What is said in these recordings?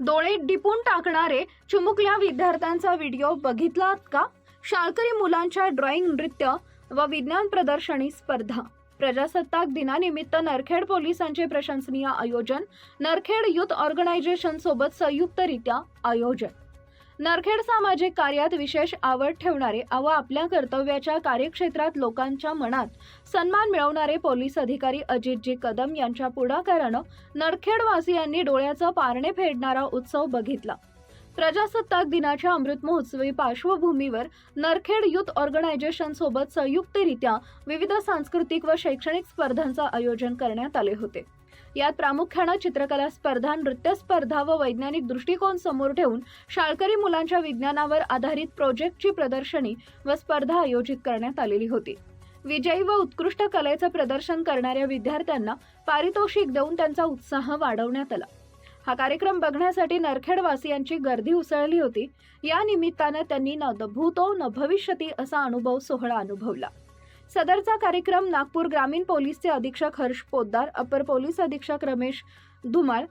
डोळे डिपून टाकणारे चुमुकल्या विद्यार्थ्यांचा व्हिडिओ बघितलात का? शाळकरी मुलांच्या ड्रॉइंग नृत्य व विज्ञान प्रदर्शनी स्पर्धा. प्रजासत्ताक दिनानिमित्त नरखेड पोलिसांचे प्रशंसनीय आयोजन नरखेड युथ ऑर्गनायझेशन सोबत संयुक्तरित्या आयोजन. नरखेड सामाजिक कार्यात विशेष आवड ठेवणारे व आपल्या कर्तव्याच्या कार्यक्षेत्रात लोकांच्या मनात सन्मान मिळवणारे पोलीस अधिकारी अजितजी कदम यांच्या पुढाकारानं नरखेडवासियांनी डोळ्याचं पारणे फेडणारा उत्सव बघितला. प्रजासत्ताक दिनाच्या अमृत महोत्सवी पार्श्वभूमीवर नरखेड युथ ऑर्गनायझेशन सोबत संयुक्तरित्या विविध सांस्कृतिक व शैक्षणिक स्पर्धांचं आयोजन करण्यात आले होते. यात प्रामुख्यानं चित्रकला स्पर्धा नृत्य स्पर्धा व वैज्ञानिक दृष्टिकोन समोर ठेवून शाळकरी मुलांच्या विज्ञानावर आधारित प्रोजेक्टची प्रदर्शनी व स्पर्धा आयोजित करण्यात आलेली होती. विजयी व उत्कृष्ट कलेचं प्रदर्शन करणाऱ्या विद्यार्थ्यांना पारितोषिक देऊन त्यांचा उत्साह वाढवण्यात आला. हा कार्यक्रम बघण्यासाठी नरखेडवासियांची गर्दी उसळली होती. या निमित्तानं त्यांनी न भूतो न भविष्यती असा अनुभव सोहळा अनुभवला. सदरचा कार्यक्रम नागपूर ग्रामीण पोलीसचे अधीक्षक हर्ष पोद्दार अपर पोलीस अधीक्षक रमेश धुमाळ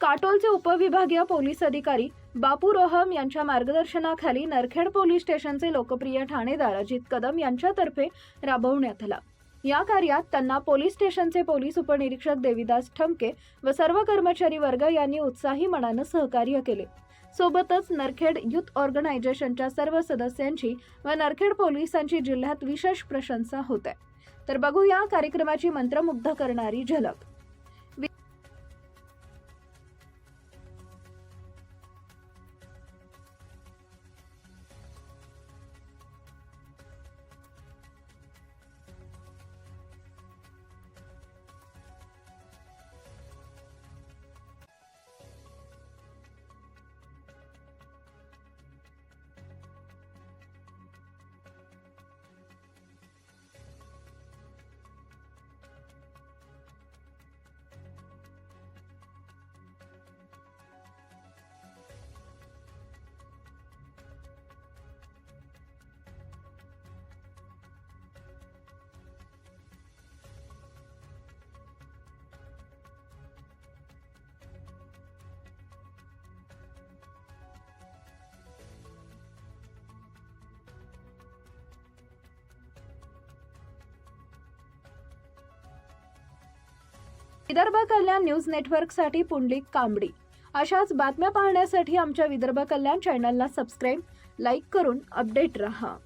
काटोलचे उपविभागीय पोलीस अधिकारी बापू रोहम यांच्या मार्गदर्शनाखाली नरखेड पोलीस स्टेशनचे लोकप्रिय ठाणेदार अजित कदम यांच्यातर्फे राबवण्यात आला. या कार्यात त्यांना पोलीस स्टेशनचे पोलीस उपनिरीक्षक देविदास ठमके व सर्व कर्मचारी वर्ग यांनी उत्साही मनानं सहकार्य केले. सोबतच नरखेड युथ ऑर्गनायझेशनच्या सर्व सदस्यांची व नरखेड पोलिसांची जिल्ह्यात विशेष प्रशंसा होत आहे. तर बघूया कार्यक्रमाची मंत्रमुग्ध करणारी झलक. विदर्भ कल्याण न्यूज नेटवर्कसाठी पुंडलिक कांबडी. अशाच बातम्या पाहण्यासाठी आमच्या विदर्भ कल्याण चॅनलला सबस्क्राईब लाईक करून अपडेट रहा.